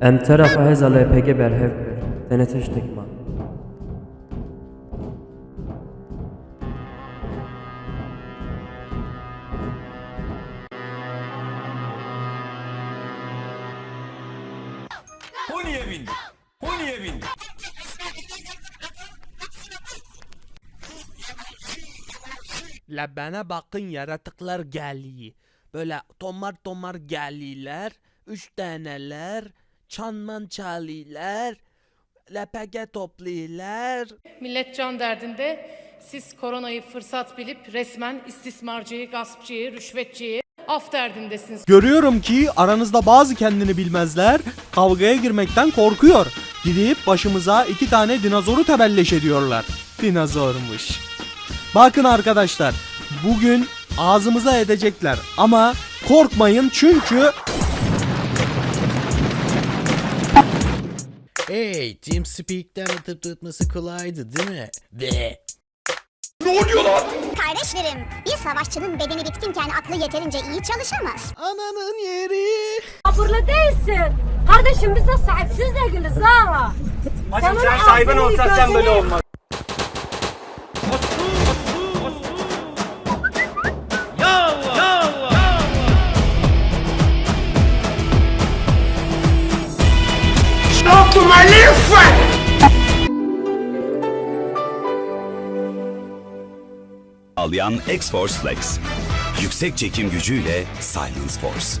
Em terafa heza LPG berhev kir. Tenê tiştek ma. O niye bindi? O niye bindi? La bana bakın yaratıklar geliyor. Böyle tomar tomar geliyorlar. Üç taneler. Çanman çalıyorlar. LPG topluyorlar. Millet can derdinde siz koronayı fırsat bilip resmen istismarcıyı, gaspçıyı, rüşvetçiyi af derdindesiniz. Görüyorum ki aranızda bazı kendini bilmezler kavgaya girmekten korkuyor. Gidip başımıza iki tane dinozoru tebelleş ediyorlar. Dinozormuş. Bakın arkadaşlar bugün ağzımıza edecekler ama korkmayın çünkü Hey, TeamSpeak'ten atıp tutması kolaydı değil mi? Ve Kardeşlerim, bir savaşçının bedeni bitkinken aklı yeterince iyi çalışamaz. ananın yeri. sabırlı değilsin. Kardeşim biz de sahipsiz değiliz ha. Bacım sen sahibin olsan sen böyle olmaz. Alyan X-Force Flex. Yüksek çekim gücüyle Silence Force.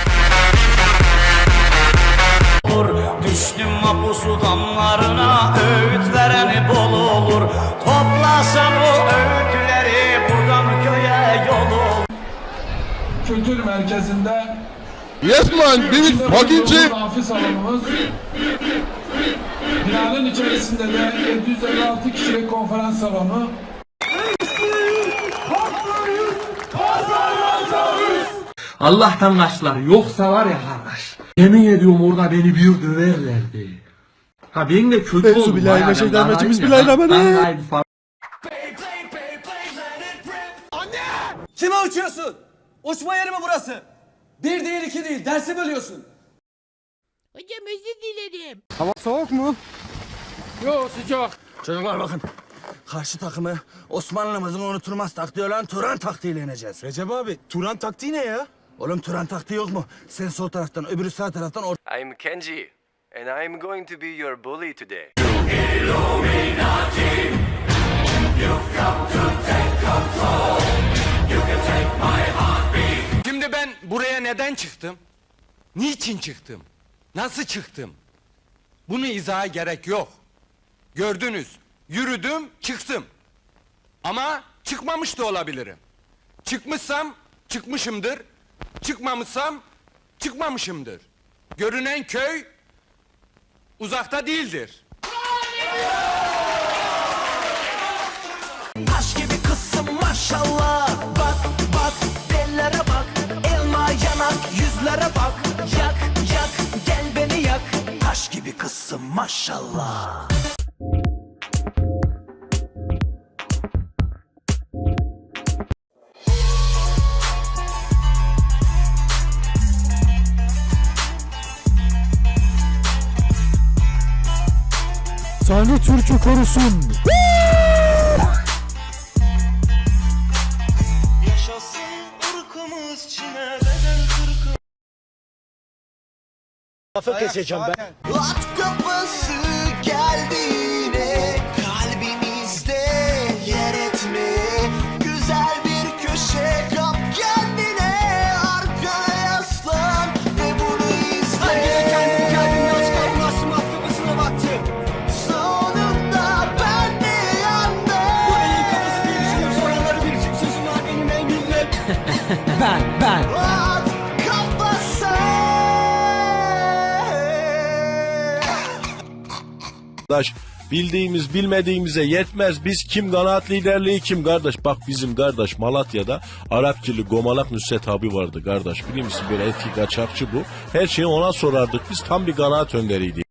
merkezinde Yes man, David fucking J. Amfi salonumuz. Binanın içerisinde de 756 kişilik konferans salonu. Allah'tan kaçtılar. Yoksa var ya kardeş. Yemin ediyorum orada beni bir döverlerdi. Ha benim de kötü oldu. Bismillahirrahmanirrahim, bismillahirrahmanirrahim. Kime uçuyorsun? Uçma yeri mi burası? Bir değil iki değil dersi bölüyorsun Hocam özür dilerim. Çocuklar bakın Karşı takımı Osmanlı'mızın unutulmaz taktiği olan Turan taktiğiyle yeneceğiz. Recep abi Turan taktiği ne ya? Oğlum Turan taktiği yok mu? Sen sol taraftan öbürü sağ taraftan or I'm Kenji, and I'm going to be your bully today. Şimdi neden çıktım? Niçin çıktım? Nasıl çıktım? Bunu izaha gerek yok. Gördünüz. Yürüdüm, çıktım. Ama çıkmamış da olabilirim. Çıkmışsam çıkmışımdır. Çıkmamışsam çıkmamışımdır. Görünen köy uzakta değildir. Yüzlere bak Yak yak gel beni yak Taş gibi kızsın maşallah Tanrı Türk'ü korusun. kafa keseceğim ben. At kafası geldi yine kalbimizde yer Güzel bir köşe kap kendine arkaya yaslan ve bunu izle. Kendi kendine aç kalmasın kafasına baktı. Sonunda ben de Bu neyin kafası diye düşünüp soranları bir cip sözüm var benim en Ben ben. Kardeş bildiğimiz bilmediğimize yetmez. Biz kim kanaat liderliği kim kardeş? Bak bizim kardeş Malatya'da Arapçılı Gomalak Nusret abi vardı kardeş. Biliyor musun böyle eski kaçakçı bu. Her şeyi ona sorardık biz tam bir kanaat önderiydi.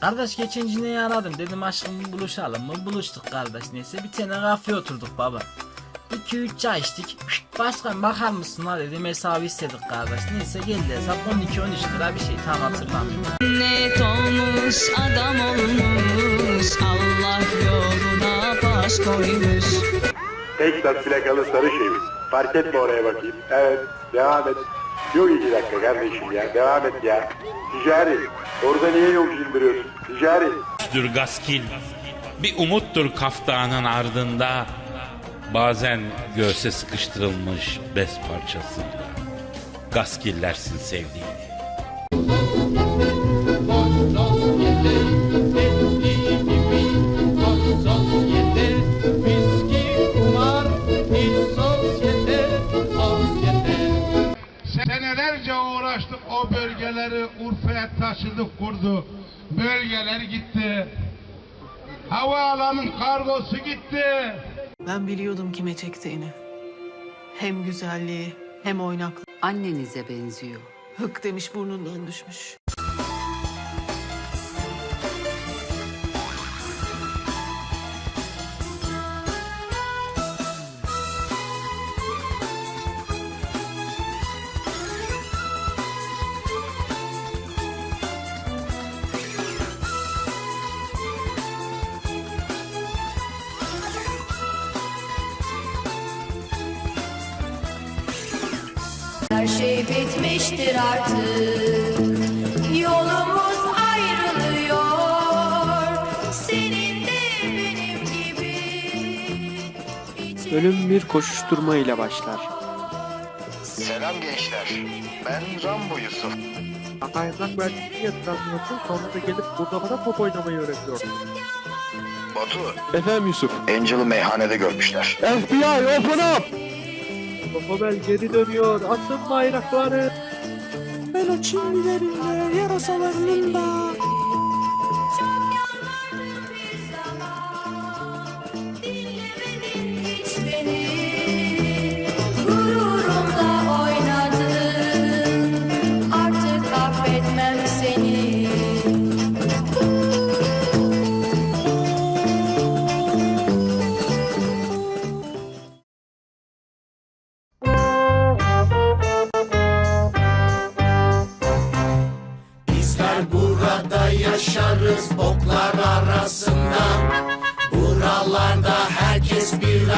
Kardeş geçen cineyi aradım dedim aşkım buluşalım mı buluştuk kardeş neyse bir tane kafeye oturduk baba 2-3 çay içtik Başkan bakar mısın la dedim hesabı istedik kardeş neyse geldi hesap 12-13 lira bir şey tam hatırlamıyorum Net olmuş adam olmuş Allah yoluna baş koymuş Texas plakalı sarı şeyimiz. Fark etme oraya bakayım. Evet devam et. Yok iki dakika kardeşim ya devam et ya. Ticari. Orada niye yok indiriyorsun? Ticari. Dur gaskil. Bir umuttur kaftanın ardında. Bazen göğse sıkıştırılmış bez parçasıyla. Gaskillersin sevdiğini. Senelerce uğraştık o bölgeleri Urfa'ya taşıdık kurdu. Bölgeler gitti. Havaalanın kargosu gitti. Ben biliyordum kime çektiğini. Hem güzelliği hem oynaklığı. Annenize benziyor. Hık demiş burnundan düşmüş. Bitmiştir artık. Yolumuz ayrılıyor. Senin de benim gibi. Ölüm bir koşuşturma ile başlar. Selam gençler. Ben Rambo Yusuf. Kaynak verdiğini yatıramıyorsun sonra da gelip burada bana top oynamayı öğretiyorsun. Batu. Efendim Yusuf. Angel'ı meyhanede görmüşler. FBI open up! Babel geri dönüyor. Atın bayrakları. Çinlilerinde, yarasalarında. Hiç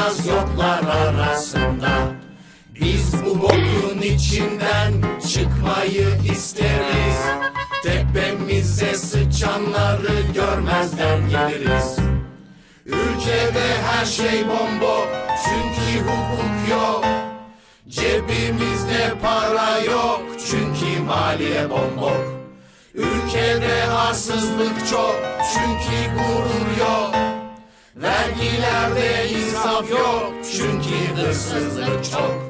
biraz yoklar arasında. Biz bu bokun içinden çıkmayı isteriz. Tepemize sıçanları görmezden geliriz. Ülkede her şey bombok çünkü hukuk yok. Cebimizde para yok çünkü maliye bombok. Ülkede haksızlık çok çünkü gurur yok Vergilerde insaf yok çünkü hırsızlık çok